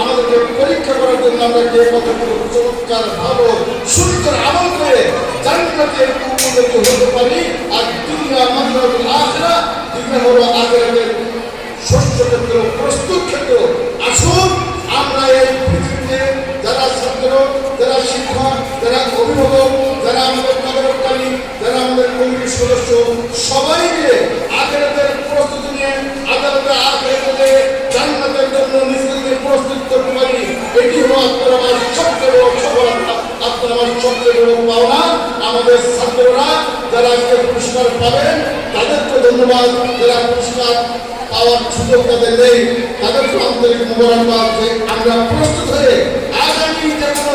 আমাদেরকে পরীক্ষা করার জন্য আমরা যে কতগুলো চমৎকার ভালো সুন্দর আমল করে জান্নাতের উপযোগী হতে পারি আর দুনিয়া শস্য ক্ষেত্র প্রস্তুত ক্ষেত্র যারা অভিভাবক, যারা আমাদের তদারকারী যারা আমাদের কমিটির সদস্য, সবাই মিলে আখেরাতের প্রস্তুতি নিয়ে আদালতে আখেরাতে জান্নাতের জন্য নিজেদেরকে প্রস্তুত করতে পারি। এটি হলো আপনার আমার সবচেয়ে বড় সফলতা, আপনার আমার সবচেয়ে বড় পাওনা। আমাদের ছাত্ররা যারা আজকে পুরস্কার পাবেন, তাদেরকে ধন্যবাদ। যারা পুরস্কার পাওয়ার সুযোগ তাদের নেই, তাদেরকে আন্তরিক মোবারকবাদ যে আমরা প্রস্তুত হয়ে আগামী যে কোনো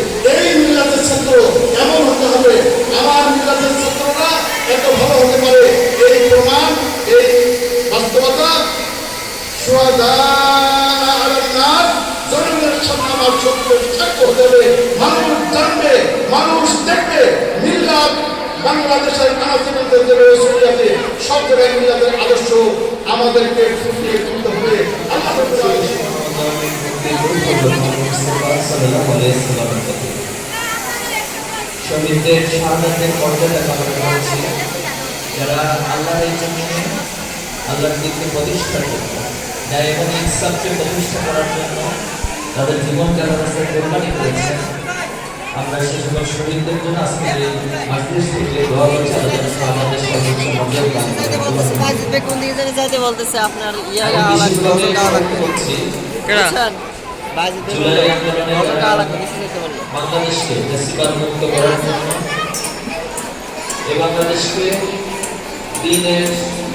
বাস্তবতা জনগণের সামনে আমার সত্য সাক্ষ্য হতে হবে মানুষ জানবে, মানুষ দেখবে মিল্লাত বাংলাদেশের আছে সব জায়গায় মিল্লাতের আদর্শ আমাদেরকে ফুটিয়ে তুলতে হবে। শহীদদের শাহাদাতের পর্যায়টা কামনা করেছি যারা আল্লাহর জন্য আল্লাহর দিকে প্রতিষ্ঠার জন্য যারা এবং ইনসাফকে প্রতিষ্ঠা করার জন্য তাদের জীবন রাস্তায় কোরবানি করেছেন আমরা সে সকল শহীদদের জন্য আজকে মাসদেশ থেকে দোয়া করছি আল্লাহ আমাদের সর্বোচ্চ মর্যাদা দান করেন। বাজিত বেগুন যেন যাইতে বলতেছে আপনার ইয়া লাগবে বলছি, জুলাই আন্দোলনে বাংলাদেশকে মুক্ত করার জন্য এই বাংলাদেশকে Martínez,